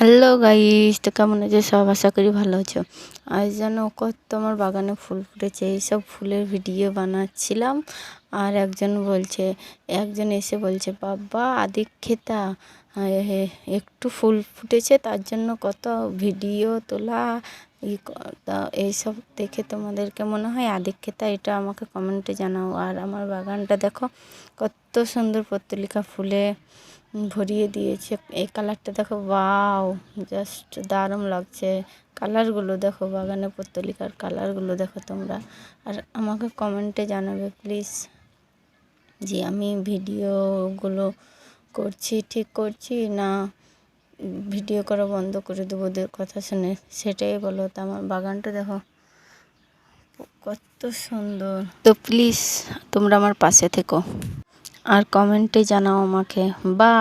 Hello guys, তো কেমন আছে? সব আশা করি ভালো আছো। আজ যেন কত আমার বাগানে ফুল ফুটেছে, এইসব ফুলের ভিডিও বানাচ্ছিলাম। আর একজন বলছে, একজন এসে বলছে, বাবা আদিক খেতা একটু ফুল ফুটেছে, তার জন্য কত ভিডিও তোলা এইসব দেখে তোমাদেরকে মনে হয় আদিক খেতা এটা আমাকে কমেন্টে জানাও। আর আমার বাগানটা দেখো, কত সুন্দর পত্তলিকা ফুলে ভরিয়ে দিয়েছে। এই কালারটা দেখো বাও জাস্ট দারুণ লাগছে। কালারগুলো দেখো, বাগানে পত্তলিকার কালারগুলো দেখো তোমরা। আর আমাকে কমেন্টে জানাবে, প্লিজ। যে আমি ভিডিওগুলো করছি, ঠিক করছি না, ভিডিও করা বন্ধ করে দেবো ওদের কথা শুনে। সেটাই বলো তো, আমার বাগানটা দেখো, কত সুন্দর। তো প্লিজ তোমরা আমার পাশে থেকো। আর কমেন্টে জানাও আমাকে। বা